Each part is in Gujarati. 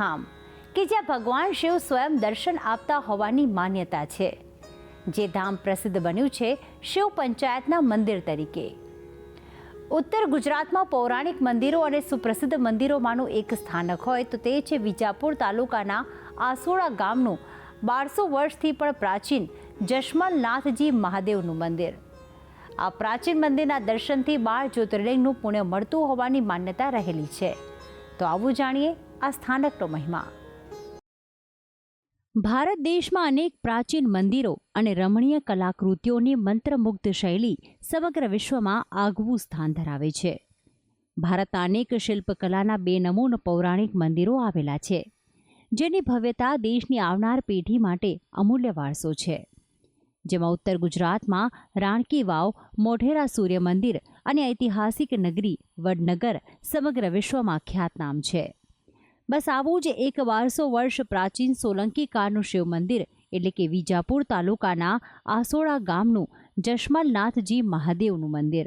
ધામ, કે જ્યાં ભગવાન શિવ સ્વયં દર્શન આપતા હોવાની માન્યતા છે. જે ધામ પ્રસિદ્ધ બન્યું છે શિવ પંચાયતના મંદિર તરીકે. ઉત્તર ગુજરાતમાં પૌરાણિક મંદિરો અને સુપ્રસિદ્ધ મંદિરોમાંનું એક સ્થાનક હોય તો તે છે વિજાપુર તાલુકાના આસોડા ગામનું બારસો વર્ષથી પણ પ્રાચીન જશમલનાથજી મહાદેવનું મંદિર. આ પ્રાચીન મંદિરના દર્શનથી બાર જ્યોતિર્લિંગનું પુણ્ય મળતું હોવાની માન્યતા રહેલી છે. તો આવું જાણીએ આ સ્થાનકનો મહિમા. ભારત દેશમાં અનેક પ્રાચીન મંદિરો અને રમણીય કલાકૃતિઓની મંત્રમુગ્ધ શૈલી સમગ્ર વિશ્વમાં આગવું સ્થાન ધરાવે છે. ભારતના અનેક શિલ્પકલાના બે નમૂન પૌરાણિક મંદિરો આવેલા છે, જેની ભવ્યતા દેશની આવનાર પેઢી માટે અમૂલ્ય વારસો છે. જેમાં ઉત્તર ગુજરાતમાં રાણકી વાવ, મોઢેરા સૂર્ય મંદિર અને ઐતિહાસિક નગરી વડનગર સમગ્ર વિશ્વમાં ખ્યાતનામ છે. બસ આવું જ એક બારસો વર્ષ પ્રાચીન સોલંકી કાળનું શિવ મંદિર, એટલે કે વિજાપુર તાલુકાના આસોડા ગામનું જશમલનાથજી મહાદેવનું મંદિર.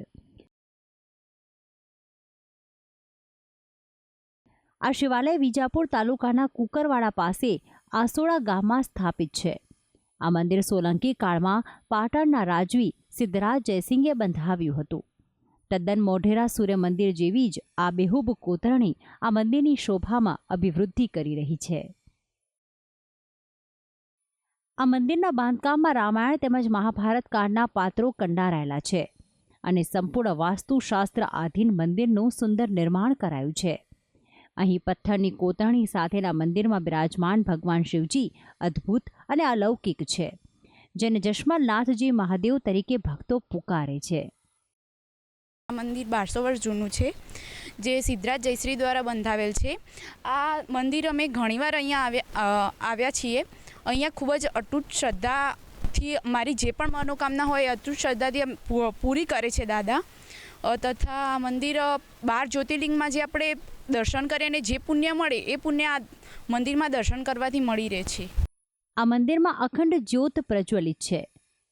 આ શિવાલય વિજાપુર તાલુકાના કુકરવાડા પાસે આસોડા ગામમાં સ્થાપિત છે. આ મંદિર સોલંકી કાળમાં પાટણના રાજવી સિદ્ધરાજ જયસિંહે બંધાવ્યું હતું. તદ્દન મોઢેરા સૂર્ય જેવી જ આ બેહુબ કોતરણી આ મંદિરની શોભામાં અભિવૃદ્ધિ કરી રહી છે. આ મંદિરના બાંધકામમાં રામાયણ તેમજ મહાભારત કાળના પાત્રો કંડારાયેલા છે અને સંપૂર્ણ વાસ્તુશાસ્ત્ર આધીન મંદિરનું સુંદર નિર્માણ કરાયું છે. અહીં પથ્થરની કોતરણી સાથેના મંદિરમાં બિરાજમાન ભગવાન શિવજી અદ્ભુત અને અલૌકિક છે, જેને જશમલનાથજી મહાદેવ તરીકે ભક્તો પુકારે છે. મંદિર બારસો વર્ષ જૂનું છે, જે સિદ્ધરાજ જયશ્રી દ્વારા બંધાવેલ છે. આ મંદિર અમે ઘણીવાર અહીંયા આવ્યા આવ્યા છીએ. અહીંયા ખૂબ જ અતૂટ શ્રદ્ધાથી મારી જે પણ મનોકામના હોય અતૂટ શ્રદ્ધાથી પૂરી કરે છે દાદા. તથા આ મંદિર બાર જ્યોતિર્લિંગમાં જે આપણે દર્શન કરીએ અને જે પુણ્ય મળે એ પુણ્ય આ મંદિરમાં દર્શન કરવાથી મળી રહે છે. આ મંદિરમાં અખંડ જ્યોત પ્રજ્વલિત છે.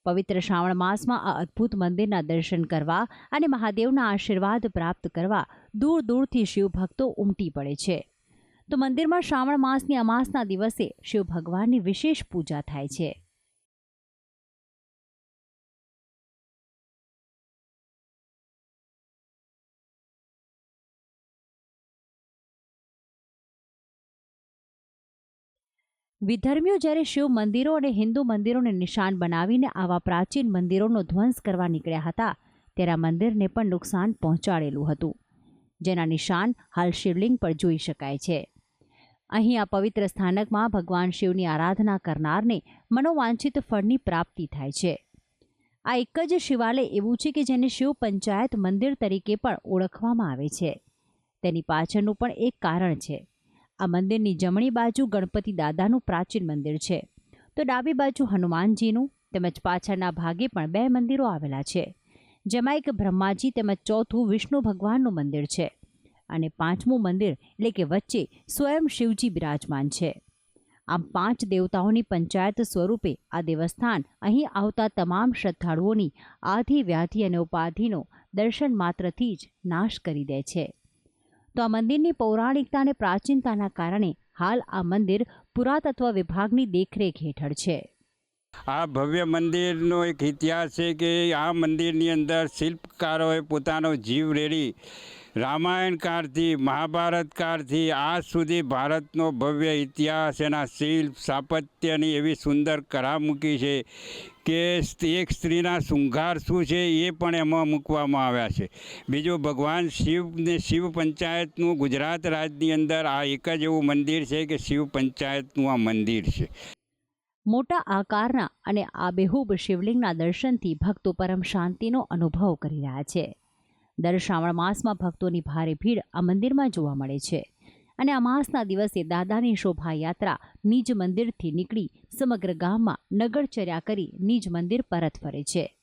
પવિત્ર શ્રાવણ માસમાં આ અદ્ભુત મંદિરના દર્શન કરવા અને મહાદેવના આશીર્વાદ પ્રાપ્ત કરવા દૂર દૂરથી શિવ ભક્તો ઉમટી પડે છે. તો મંદિરમાં શ્રાવણ માસની અમાસના દિવસે શિવ ભગવાનની વિશેષ પૂજા થાય છે. વિધર્મીઓ જ્યારે શિવ મંદિરો અને હિન્દુ મંદિરોને નિશાન બનાવીને આવા પ્રાચીન મંદિરોનો ધ્વંસ કરવા નીકળ્યા હતા, ત્યારે આ મંદિરને પણ નુકસાન પહોંચાડેલું હતું. જેના નિશાન હાલ શિવલિંગ પર જોઈ શકાય છે. અહીં આ પવિત્ર સ્થાનકમાં ભગવાન શિવની આરાધના કરનારને મનોવાંછિત ફળની પ્રાપ્તિ થાય છે. આ એક જ શિવાલય એવું છે કે જેને શિવ પંચાયત મંદિર તરીકે પણ ઓળખવામાં આવે છે. તેની પાછળનું પણ એક કારણ છે. આ મંદિરની જમણી બાજુ ગણપતિ દાદાનું પ્રાચીન મંદિર છે. તો ડાબી બાજુ હનુમાનજીનું તેમજ પાછળના ભાગે પણ બે મંદિરો આવેલા છે. જેમાં એક બ્રહ્માજી તેમજ ચોથું વિષ્ણુ ભગવાનનું મંદિર છે અને પાંચમું મંદિર એટલે કે વચ્ચે સ્વયં શિવજી બિરાજમાન છે. આમ પાંચ દેવતાઓની પંચાયત સ્વરૂપે આ દેવસ્થાન અહીં આવતા તમામ શ્રદ્ધાળુઓની આધિ વ્યાધિ અને ઉપાધિનો દર્શન માત્રથી જ નાશ કરી દે છે. તો આ મંદિરની પૌરાણિકતા અને પ્રાચીનતાના કારણે હાલ આ મંદિર પુરાતત્વ વિભાગની દેખરેખ હેઠળ છે. આ ભવ્ય મંદિરનો એક ઇતિહાસ છે કે આ મંદિરની અંદર શિલ્પકારોએ પોતાનો જીવ રેડી રામાયણ મહાભારતકારથી આજ સુધી ભારતનો ભવ્ય ઇતિહાસ એના શિલ્પ સ્થાપત્યની એવી સુંદર કળા મૂકી છે કે એક સ્ત્રીના શૃંગાર શું છે એ પણ એમાં મૂકવામાં આવ્યા છે. બીજું, ભગવાન શિવને શિવ પંચાયતનું ગુજરાત રાજ્યની અંદર આ એક જ એવું મંદિર છે કે શિવ પંચાયતનું આ મંદિર છે. મોટા આકારના અને આબેહૂબ શિવલિંગના દર્શનથી ભક્તો પરમ શાંતિનો અનુભવ કરી રહ્યા છે. દર શ્રાવણ માસમાં ભક્તોની ભારે ભીડ આ મંદિરમાં જોવા મળે છે. અને આ માસના દિવસે દાદાની શોભાયાત્રા નિજ મંદિરથી નીકળી સમગ્ર ગામમાં નગરચર્યા કરી નિજ મંદિર પરત ફરે છે.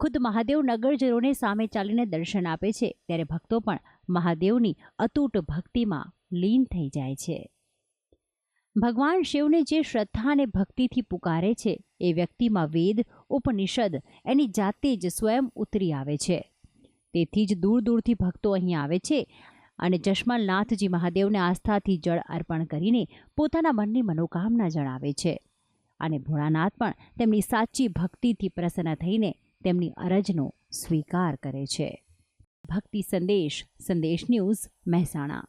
ખુદ મહાદેવ નગરજનોને સામે ચાલીને દર્શન આપે છે ત્યારે ભક્તો પણ મહાદેવની અતૂટ ભક્તિમાં લીન થઈ જાય છે. ભગવાન શિવને જે શ્રદ્ધા અને ભક્તિથી પુકારે છે એ વ્યક્તિમાં વેદ, ઉપનિષદ એની જાતે જ સ્વયં ઉતરી આવે છે. તેથી જ દૂર દૂરથી ભક્તો અહીં આવે છે અને જશમલનાથજી મહાદેવને આસ્થાથી જળ અર્પણ કરીને પોતાના મનની મનોકામના જણાવે છે. અને ભોળાનાથ પણ તેમની સાચી ભક્તિથી પ્રસન્ન થઈને તેમની અરજનો સ્વીકાર કરે છે. ભક્તિ સંદેશ સંદેશ ન્યૂઝ મહેસાણા.